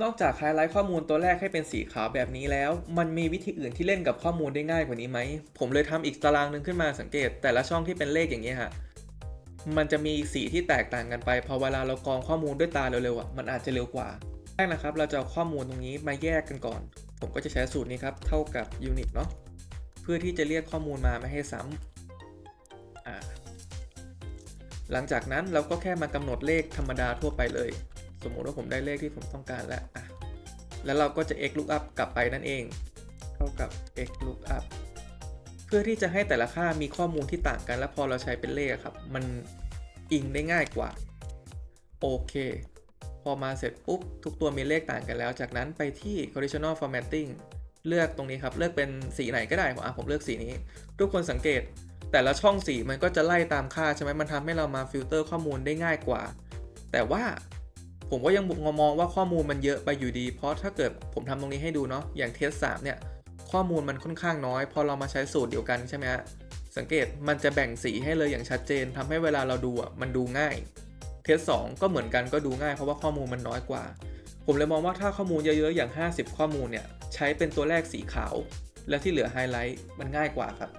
นอกจากไฮไลท์ข้อมูลตัวแรกให้เป็นสีขาวแบบนี้แล้ว มันมีวิธีอื่นที่เล่นกับข้อมูลได้ง่ายกว่านี้ไหม ผมเลยทำอีกตารางหนึ่งขึ้นมาสังเกต แต่ละช่องที่เป็นเลขอย่างนี้ฮะ มันจะมีสีที่แตกต่างกันไป พอเวลาเรากรองข้อมูลด้วยตาเร็วๆอะ มันอาจจะเร็วกว่าแรกนะครับ เราจะเอาข้อมูลตรงนี้มาแยกกันก่อน ผมก็จะใช้สูตรนี้ครับ เท่ากับ unit เนาะ เพื่อที่จะเรียกข้อมูลมาไม่ให้ซ้ำอ่าหลังจากนั้นเราก็แค่มากำหนดเลขธรรมดาทั่วไปเลย สมมติว่าผมได้เลขที่ผมต้องการแล้วอะแล้วเราก็จะ x lookup กลับไปนั่นเอง เท่ากับ x lookup เพื่อที่จะให้แต่ละค่ามีข้อมูลที่ต่างกัน แล้วพอเราใช้เป็นเลขครับ มันอิงได้ง่ายกว่า โอเค พอมาเสร็จปุ๊บ ทุกตัวมีเลขต่างกันแล้ว จากนั้นไปที่ conditional formatting เลือกตรงนี้ครับ เลือกเป็นสีไหนก็ได้ผมอะผมเลือกสีนี้ ทุกคนสังเกต แต่ละช่องสีมันก็จะไล่ตามค่าใช่ไหมมันทำให้เรามาฟิลเตอร์ข้อมูลได้ง่ายกว่า แต่ว่า ผมก็ยังมองว่าข้อมูลมันเยอะไปอยู่ดี เพราะถ้าเกิดผมทำตรงนี้ให้ดูเนาะอย่างเทสสามเนี่ยข้อมูลมันค่อนข้างน้อย พอเรามาใช้สูตรเดียวกันใช่ไหมฮะสังเกตมันจะแบ่งสีให้เลยอย่างชัดเจนทำให้เวลาเราดูอะมันดูง่าย เทสสองก็เหมือนกันก็ดูง่ายเพราะว่าข้อมูลมันน้อยกว่า ผมเลยมองว่าถ้าข้อมูลเยอะๆอย่าง 50 ข้อมูลเนี่ยใช้เป็นตัวแรกสีขาว แล้วที่เหลือไฮไลท์มันง่ายกว่าครับ